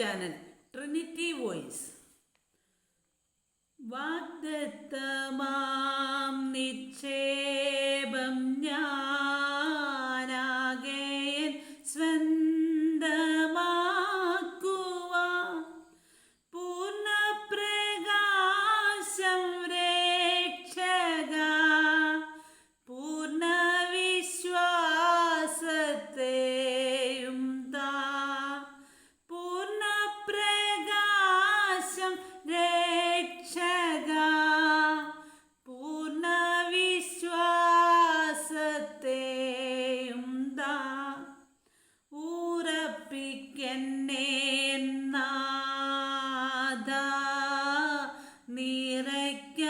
Channel Trinity Voice വാഗ്ദത്തമാം നിക്ഷേപം നിറയ്ക്ക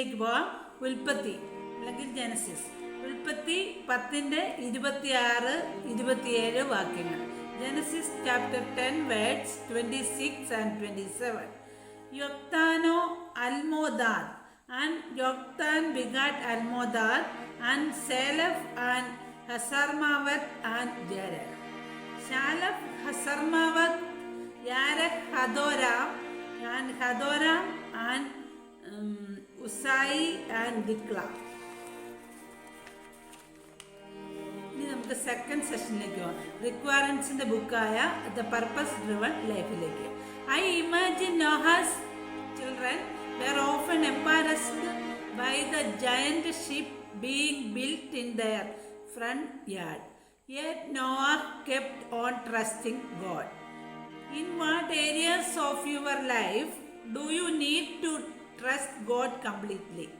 സെഷനിലേക്ക് പോവാം. ഉൽപ്പത്തി അല്ലെങ്കിൽ ജനസിസ്. ഉൽപ്പത്തി പത്തിന്റെ ഇരുപത്തിയാറ് ഇരുപത്തിയേഴ് വാക്യങ്ങൾ. Genesis chapter ten words twenty six and twenty seven യൊക്താനോ Almodad and Joktan begat Almodad and Sheleph and Hazarmaveth and Jerah. Sheleph Hazarmaveth യാരഖ് Hadoram and Hadoram and ഉസായി and Diklah ഇനി നമുക്ക് സെക്കൻഡ് സെഷനിലേക്ക് പോകാം റിക്വയർമെൻസിൻ്റെ ബുക്കായ ദ പർപ്പസ് ഡ്രിവൺ ലൈഫിലേക്ക് I imagine Noah's children were often embarrassed by the giant ship being built in their front yard yet Noah kept on trusting God. In what areas of your life do you need to trust God completely?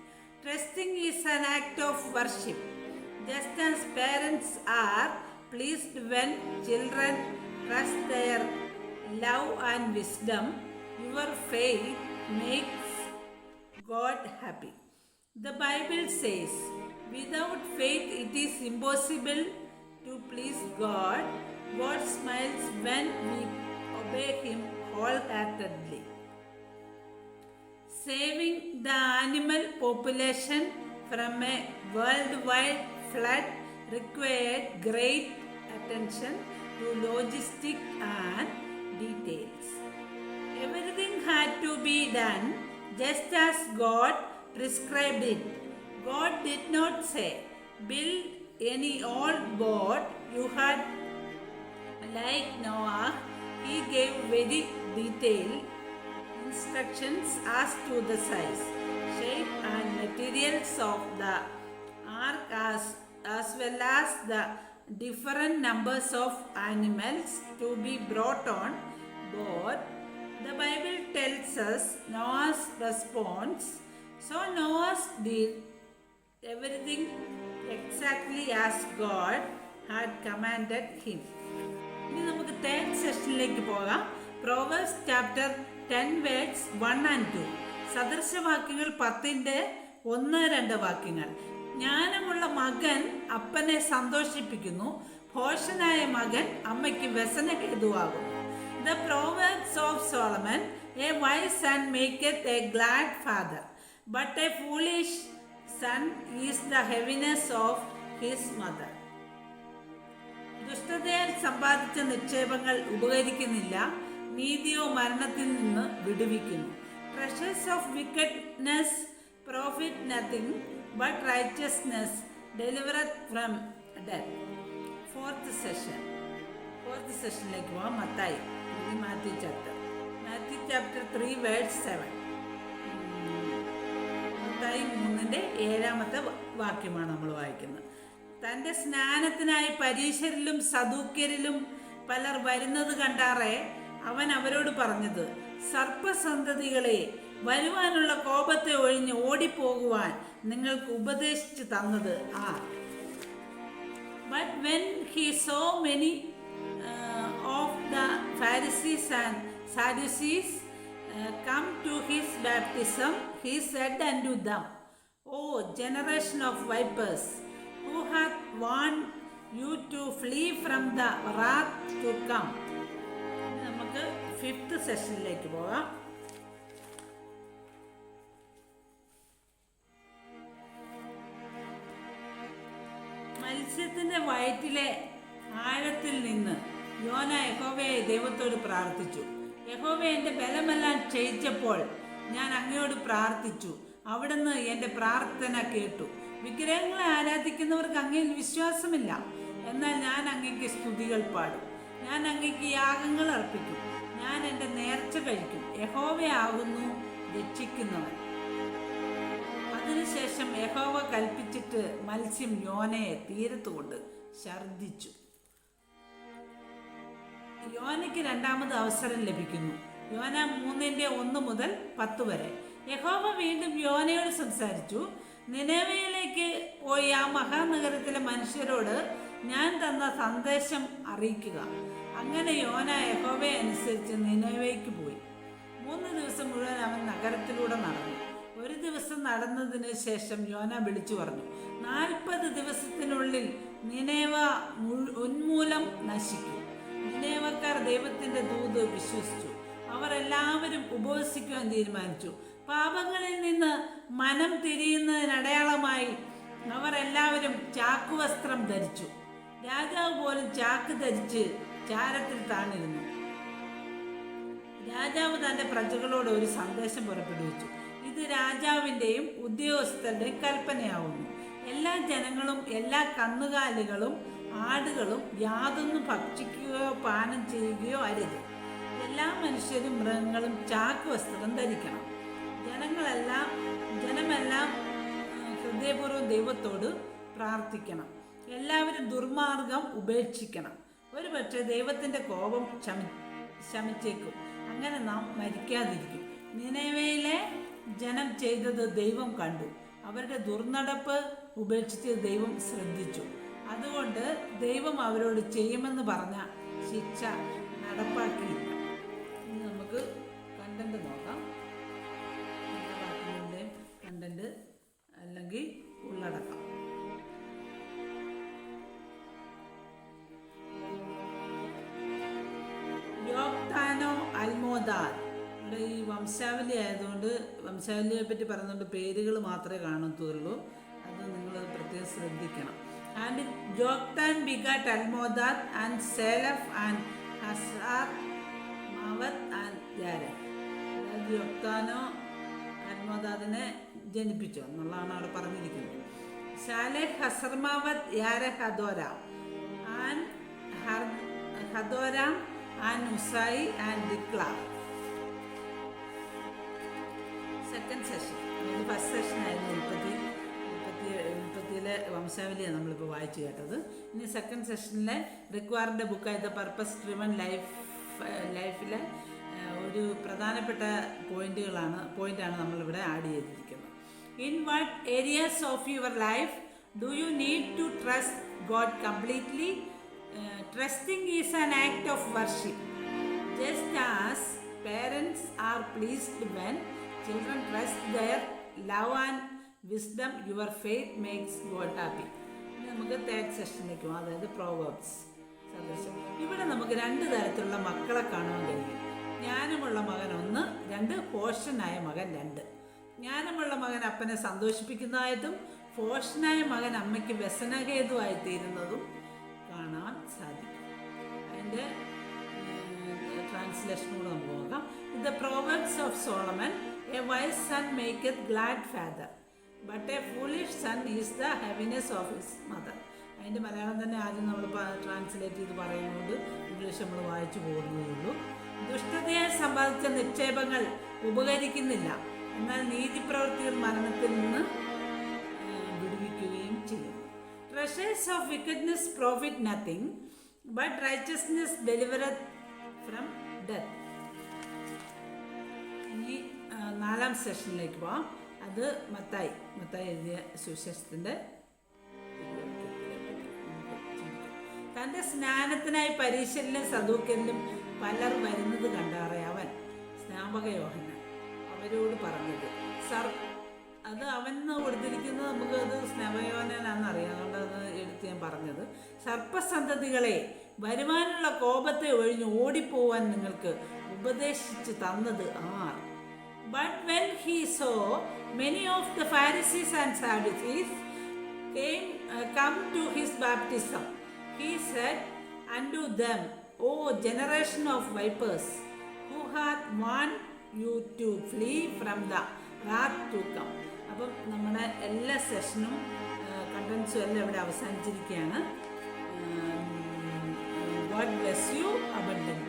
Trusting is an act of worship. Just as parents are pleased when children trust their love and wisdom, your faith makes God happy. The Bible says, without faith it is impossible to please God. God smiles when we obey Him wholeheartedly. Saving the animal population from a worldwide flood required great attention to logistics and details. Everything had to be done just as God prescribed it. God did not say, build any old boat you had like Noah. He gave very detailed instructions as to the size, shape, and materials of the ark as, as well as the different numbers of animals to be brought on board. The Bible tells us Noah's response. So Noah did everything exactly as God had commanded him. ഇനി നമുക്ക് third സെഷനിലേക്ക് പോകാം Proverbs chapter ten words one and two സദൃശവാക്യങ്ങൾ പത്തിന്റെ ഒന്ന് രണ്ട് വാക്യങ്ങൾ. ജ്ഞാനമുള്ള മകൻ അപ്പനെ സന്തോഷിപ്പിക്കുന്നു. പോഷനായ മകൻ അമ്മയ്ക്ക് വ്യസന ഹേതുവാകും the proverbs of Solomon a wise and maketh a glad father but a foolish son is the heaviness of his mother ദുഷ്ടതയാൽ സമ്പാദിച്ച നിക്ഷേപങ്ങൾ ഉപകരിക്കുന്നില്ല. നീതിയോ മരണത്തിൽ നിന്ന് വിടുവിക്കുന്നു. Treasures of wickedness profit nothing but righteousness delivereth from death fourth session fourth സെഷനിലേക്ക് പോവാം. Mathai Matthew chapter Matthew chapter three word seven Mathai മൂന്നിന്റെ ഏഴാമത്തെ വാക്യമാണ് നമ്മൾ വായിക്കുന്നത്. തന്റെ സ്നാനത്തിനായി പരീശരിലും സദൂക്യരിലും പലർ വരുന്നത് കണ്ടാറെ അവൻ അവരോട് പറഞ്ഞത് സർപ്പസന്തതികളെ വരുവാനുള്ള കോപത്തെ ഒഴിഞ്ഞ് ഓടിപ്പോകുവാൻ നിങ്ങൾക്ക് ഉപദേശിച്ചു തന്നത് ആ But when he saw many the Pharisees and Sadducees uh, come to his baptism, he said unto them, O generation of vipers, who hath warned you to flee from the wrath to come? സെഷനിലേക്ക് പോകാം. മത്സ്യത്തിന്റെ വയറ്റിലെ ആഴത്തിൽ നിന്ന് യോന യഹോവയെ ദൈവത്തോട് പ്രാർത്ഥിച്ചു. യഹോവ എന്റെ ബലമെല്ലാം ക്ഷയിച്ചപ്പോൾ ഞാൻ അങ്ങയോട് പ്രാർത്ഥിച്ചു. അവിടുന്ന് എന്റെ പ്രാർത്ഥന കേട്ടു. വിഗ്രഹങ്ങളെ ആരാധിക്കുന്നവർക്ക് അങ്ങയിൽ വിശ്വാസമില്ല. എന്നാൽ ഞാൻ അങ്ങയ്ക്ക് സ്തുതികൾ പാടും. ഞാൻ അങ്ങയ്ക്ക് യാഗങ്ങൾ അർപ്പിക്കും. ഞാൻ എന്റെ നേർച്ച കഴിക്കും. യഹോവയാകുന്നു രക്ഷിക്കുന്നവൻ. അതിനുശേഷം യഹോവ കൽപ്പിച്ചിട്ട് മത്സ്യം യോനയെ തീരത്തുകൊണ്ട് ഛർദിച്ചു യോനയ്ക്ക് രണ്ടാമത് അവസരം ലഭിക്കുന്നു. യോന മൂന്നിന്റെ ഒന്ന് മുതൽ പത്ത് വരെ. യഹോവ വീണ്ടും യോനയോട് സംസാരിച്ചു നിലവയിലേക്ക് പോയി ആ മഹാനഗരത്തിലെ മനുഷ്യരോട് ഞാൻ തന്ന സന്ദേശം അറിയിക്കുക. അങ്ങനെ യോന യഹോവയെ അനുസരിച്ച് നിനവേക്ക് പോയി. മൂന്ന് ദിവസം മുഴുവൻ അവൻ നഗരത്തിലൂടെ നടന്നു. ഒരു ദിവസം നടന്നതിന് ശേഷം യോന വിളിച്ചു പറഞ്ഞു നാൽപ്പത് ദിവസത്തിനുള്ളിൽ നിനേവ ഉന്മൂലം നശിക്കും. നിനേവക്കാർ ദൈവത്തിന്റെ ദൂത് വിശ്വസിച്ചു. അവർ എല്ലാവരും ഉപവസിക്കുവാൻ തീരുമാനിച്ചു. പാപങ്ങളിൽ നിന്ന് മനം തിരിയുന്നതിനടയാളമായി അവർ എല്ലാവരും ചാക്കുവസ്ത്രം ധരിച്ചു. രാജാവ് പോലും ചാക്ക് ധരിച്ച് ചാരത്തിൽ താണിരുന്നു രാജാവ് തന്റെ പ്രജകളോട് ഒരു സന്ദേശം പുറപ്പെടുവിച്ചു. ഇത് രാജാവിന്റെയും ഉദ്യോഗസ്ഥരുടെയും കൽപ്പനയാവുന്നു. എല്ലാ ജനങ്ങളും എല്ലാ കന്നുകാലികളും ആടുകളും യാതൊന്നും ഭക്ഷിക്കുകയോ പാനം ചെയ്യുകയോ അരുത്. എല്ലാ മനുഷ്യരും മൃഗങ്ങളും ചാക്ക് വസ്ത്രം ധരിക്കണം. ജനങ്ങളെല്ലാം ജനമെല്ലാം ഹൃദയപൂർവം ദൈവത്തോട് പ്രാർത്ഥിക്കണം. എല്ലാവരും ദുർമാർഗം ഉപേക്ഷിക്കണം. ഒരുപക്ഷെ ദൈവത്തിന്റെ കോപം ശമി ശമിച്ചേക്കും. അങ്ങനെ നാം മരിക്കാതിരിക്കും. നിലവിലെ ജനം ചെയ്തത് ദൈവം കണ്ടു. അവരുടെ ദുർനടപ്പ് ഉപേക്ഷിച്ച് ദൈവം ശ്രദ്ധിച്ചു. അതുകൊണ്ട് ദൈവം അവരോട് ചെയ്യുമെന്ന് പറഞ്ഞ ശിക്ഷ നടപ്പാക്കിയില്ല. ഇനി നമുക്ക് കണ്ടന്റ് നോക്കാം. വാക്കുകളുടെയും കണ്ടന്റ് അല്ലെങ്കിൽ ഉള്ളടക്കം. യോക്താനോ അൽമോദാർ. ഇവിടെ ഈ വംശാവലി ആയതുകൊണ്ട് വംശാവലിയെ പറ്റി പറയുന്നുണ്ട് പേരുകൾ മാത്രമേ കാണത്തുള്ളൂ. അത് നിങ്ങൾ പ്രത്യേകം ശ്രദ്ധിക്കണം. And Joktan begat Almodad and Sheleph and Hazarmaveth and യാരൻ അതായത് യോക്താനോ അൽമോദാദിനെ ജനിപ്പിച്ചു എന്നുള്ളതാണ് അവിടെ പറഞ്ഞിരിക്കുന്നത്. Sheleph Hazarmaveth Jerah Hadoram. And Har- Hadoram and and and Diklah second session അതായത് ഫസ്റ്റ് സെഷനായിരുന്നു ഉൽപ്പത്തി ഉൽപ്പത്തി ഉൽപ്പത്തിയിലെ വംശാവലിയാണ് നമ്മളിപ്പോൾ വായിച്ചു കേട്ടത്. ഇനി സെക്കൻഡ് സെഷനിലെ റിക്വയറിന്റെ ബുക്കായ ദ പർപ്പസ് ഡ്രിവൺ ലൈഫ് ലൈഫിലെ ഒരു പ്രധാനപ്പെട്ട പോയിന്റുകളാണ് പോയിന്റാണ് നമ്മളിവിടെ ആഡ് ചെയ്തിരിക്കുന്നത്. In what areas of your life do you need to trust God completely trusting is an act of worship just as parents are pleased when children trust their love and wisdom your faith makes God happy നമുക്ക് third സെഷനിലേക്ക് പോകാം. അതായത് proverbs സദൃശം ഇവിടെ നമുക്ക് രണ്ട് തരത്തിലുള്ള മക്കളെ കാണാൻ കഴിയും. ജ്ഞാനമുള്ള മകൻ ഒന്ന് രണ്ട് പോഷനായ മകൻ രണ്ട്. ജ്ഞാനമുള്ള മകൻ അപ്പനെ സന്തോഷിപ്പിക്കുന്നതായിട്ടും പോഷനായ മകൻ അമ്മയ്ക്ക് വ്യസനഹേതുവായി തീരുന്നതും കാണാൻ സാധിക്കും. അതിന്റെ ട്രാൻസ്ലേഷനോട് നമുക്ക് നോക്കാം. The proverbs of Solomon a wise son maketh glad father but a foolish son is the happiness of his mother അതിന്റെ മലയാളം തന്നെ ആദ്യം നമ്മൾ ട്രാൻസ്ലേറ്റ് ചെയ്ത് പറയുന്നുണ്ട് ഇംഗ്ലീഷ് നമ്മൾ വായിച്ചു പോകുന്നതേ ദുഷ്ടതയെ സമ്പാദിച്ച നിക്ഷേപങ്ങൾ ഉപകരിക്കുന്നില്ല. എന്നാൽ നീതിപ്രവൃത്തികൾ മരണത്തിൽ നിന്ന് treasures of wickedness profit nothing but righteousness delivereth from death ഇനി നാലാം സെഷനിലേക്ക് പോവാം. അത് മത്തായി മത്തായി എഴുതിയ സുവിശേഷത്തിന്റെ തന്റെ സ്നാനത്തിനായി പരീശലിലും സദൂക്കലിലും പലർ വരുന്നത് കണ്ടാറേ അവൻ സ്നാപകയോഹന അവരോട് പറഞ്ഞത് സർ അത് അവൻ കൊടുത്തിരിക്കുന്നത് നമുക്ക് അത് സ്നേഹയോനാണെന്ന് അറിയാം. അതുകൊണ്ട് അത് പറഞ്ഞത് സർപ്പസന്തതികളെ വരുവാനുള്ള കോപത്തെ ഒഴിഞ്ഞ് ഓടിപ്പോവാൻ നിങ്ങൾക്ക് ഉപദേശിച്ചു തന്നത് are but when he saw many of the Pharisees and Sadducees came uh, come to his baptism he said unto them o generation of vipers who hath warned you to flee from the wrath to come അപ്പം നമ്മുടെ എല്ലാ സെഷനും കണ്ടൻസും എല്ലാം ഇവിടെ അവസാനിച്ചിരിക്കുകയാണ്. God bless you abundant